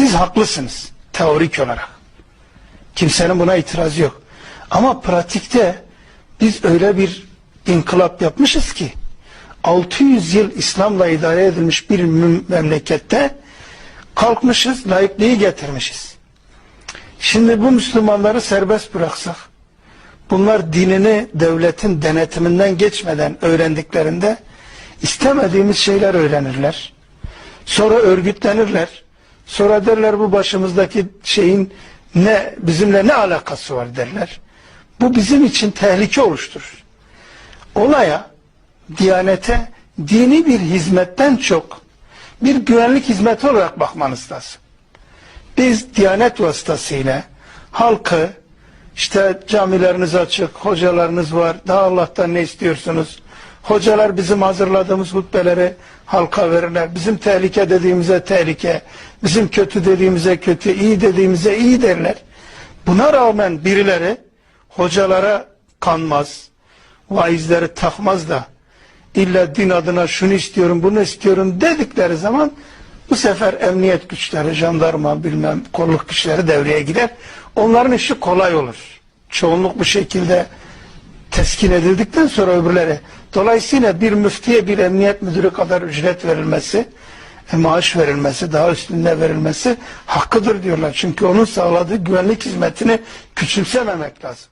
Siz haklısınız teorik olarak. Kimsenin buna itirazı yok. Ama pratikte biz öyle bir inkılap yapmışız ki 600 yıl İslam'la idare edilmiş bir memlekette kalkmışız, laikliği getirmişiz. Şimdi bu Müslümanları serbest bıraksak, bunlar dinini devletin denetiminden geçmeden öğrendiklerinde istemediğimiz şeyler öğrenirler. Sonra örgütlenirler. Sonra derler bu başımızdaki şeyin ne bizimle ne alakası var derler. Bu bizim için tehlike oluşturur. Olaya, diyanete, dini bir hizmetten çok bir güvenlik hizmeti olarak bakmanız lazım. Biz diyanet vasıtasıyla halkı işte camileriniz açık, hocalarınız var, daha Allah'tan ne istiyorsunuz? Hocalar bizim hazırladığımız hutbeleri halka verirler. Bizim tehlike dediğimize tehlike, bizim kötü dediğimize kötü, iyi dediğimize iyi derler. Buna rağmen birileri hocalara kanmaz, vaizleri takmaz da illa din adına şunu istiyorum, bunu istiyorum dedikleri zaman bu sefer emniyet güçleri, jandarma, bilmem kolluk güçleri devreye girer. Onların işi kolay olur. Çoğunluk bu şekilde teskin edildikten sonra öbürleri. Dolayısıyla bir müftiye bir emniyet müdürü kadar ücret verilmesi, e, maaş verilmesi, daha üstünde verilmesi hakkıdır diyorlar. Çünkü onun sağladığı güvenlik hizmetini küçümsememek lazım.